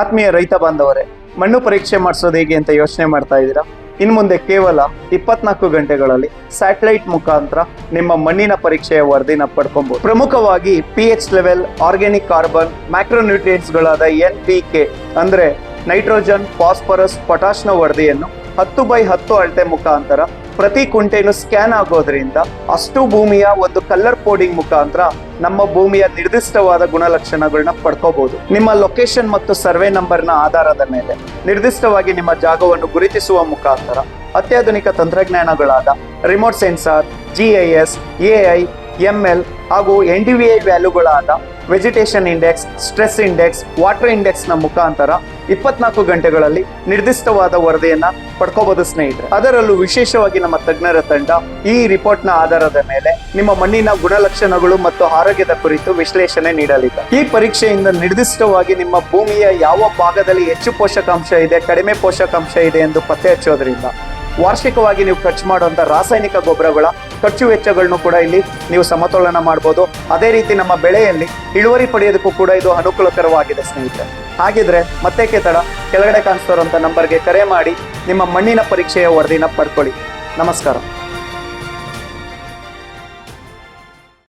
ಆತ್ಮೀಯ ರೈತ ಬಾಂಧವರೇ, ಮಣ್ಣು ಪರೀಕ್ಷೆ ಮಾಡಿಸೋದು ಹೇಗೆ ಅಂತ ಯೋಚನೆ ಮಾಡ್ತಾ ಇದ್ದೀರಾ? ಇನ್ನು ಮುಂದೆ ಕೇವಲ ಇಪ್ಪತ್ನಾಲ್ಕು ಗಂಟೆಗಳಲ್ಲಿ ಸ್ಯಾಟಲೈಟ್ ಮುಖಾಂತರ ನಿಮ್ಮ ಮಣ್ಣಿನ ಪರೀಕ್ಷೆಯ ವರದಿನ ಪಡ್ಕೊಬಹುದು ಪ್ರಮುಖವಾಗಿ P H level organic carbon ಗಳಾದ ಎನ್ ಪಿ ಕೆ ಅಂದ್ರೆ ನೈಟ್ರೋಜನ್ ಫಾಸ್ಫರಸ್ ಪೊಟಾಶ್ನ ವರದಿಯನ್ನು ಹತ್ತು ಬೈ ಹತ್ತು ಅಳತೆ ಮುಖಾಂತರ ಪ್ರತಿ ಕುಂಟೆನು ಸ್ಕ್ಯಾನ್ ಆಗೋದ್ರಿಂದ ಅಷ್ಟು ಭೂಮಿಯ ಒಂದು ಕಲರ್ ಕೋಡಿಂಗ್ ಮುಖಾಂತರ ನಮ್ಮ ಭೂಮಿಯ ನಿರ್ದಿಷ್ಟವಾದ ಗುಣಲಕ್ಷಣಗಳನ್ನ ಪಡ್ಕೋಬಹುದು ನಿಮ್ಮ ಲೊಕೇಶನ್ ಮತ್ತು ಸರ್ವೆ ನಂಬರ್ನ ಆಧಾರದ ಮೇಲೆ. ನಿರ್ದಿಷ್ಟವಾಗಿ ನಿಮ್ಮ ಜಾಗವನ್ನು ಗುರುತಿಸುವ ಮುಖಾಂತರ ಅತ್ಯಾಧುನಿಕ ತಂತ್ರಜ್ಞಾನಗಳಾದ remote sensor GIS AI ML ಹಾಗೂ N D V I ವ್ಯಾಲ್ಯೂಗಳಾದ vegetation index stress index water ಇಂಡೆಕ್ಸ್ನ ಮುಖಾಂತರ ಇಪ್ಪತ್ನಾಲ್ಕು ಗಂಟೆಗಳಲ್ಲಿ ನಿರ್ದಿಷ್ಟವಾದ ವರದಿಯನ್ನ ಪಡ್ಕೋಬಹುದು ಸ್ನೇಹಿತರೆ. ಅದರಲ್ಲೂ ವಿಶೇಷವಾಗಿ ನಮ್ಮ ತಜ್ಞರ ತಂಡ ಈ ರಿಪೋರ್ಟ್ನ ಆಧಾರದ ಮೇಲೆ ನಿಮ್ಮ ಮಣ್ಣಿನ ಗುಣಲಕ್ಷಣಗಳು ಮತ್ತು ಆರೋಗ್ಯದ ಕುರಿತು ವಿಶ್ಲೇಷಣೆ ನೀಡಲಿದೆ. ಈ ಪರೀಕ್ಷೆಯಿಂದ ನಿರ್ದಿಷ್ಟವಾಗಿ ನಿಮ್ಮ ಭೂಮಿಯ ಯಾವ ಭಾಗದಲ್ಲಿ ಹೆಚ್ಚು ಪೋಷಕಾಂಶ ಇದೆ, ಕಡಿಮೆ ಪೋಷಕಾಂಶ ಇದೆ ಎಂದು ಪತ್ತೆ ಹಚ್ಚೋದ್ರಿಂದ ವಾರ್ಷಿಕವಾಗಿ ನೀವು ಖರ್ಚು ಮಾಡುವಂತ ರಾಸಾಯನಿಕ ಗೊಬ್ಬರಗಳ ಖರ್ಚು ವೆಚ್ಚಗಳನ್ನು ಕೂಡ ಇಲ್ಲಿ ನೀವು ಸಮತೋಲನ ಮಾಡಬಹುದು ಅದೇ ರೀತಿ ನಮ್ಮ ಬೆಳೆಯಲ್ಲಿ ಇಳುವರಿ ಪಡೆಯೋದಕ್ಕೂ ಕೂಡ ಇದು ಅನುಕೂಲಕರವಾಗಿದೆ ಸ್ನೇಹಿತರೆ. ಹಾಗಿದ್ರೆ ಮತ್ತೆ ತಡ ಕೆಳಗಡೆ ಕಾಣಿಸ್ತಾರಂತ ನಂಬರ್ಗೆ ಕರೆ ಮಾಡಿ ನಿಮ್ಮ ಮಣ್ಣಿನ ಪರೀಕ್ಷೆಯ ವರದಿನ ಪಡ್ಕೊಳ್ಳಿ. ನಮಸ್ಕಾರ.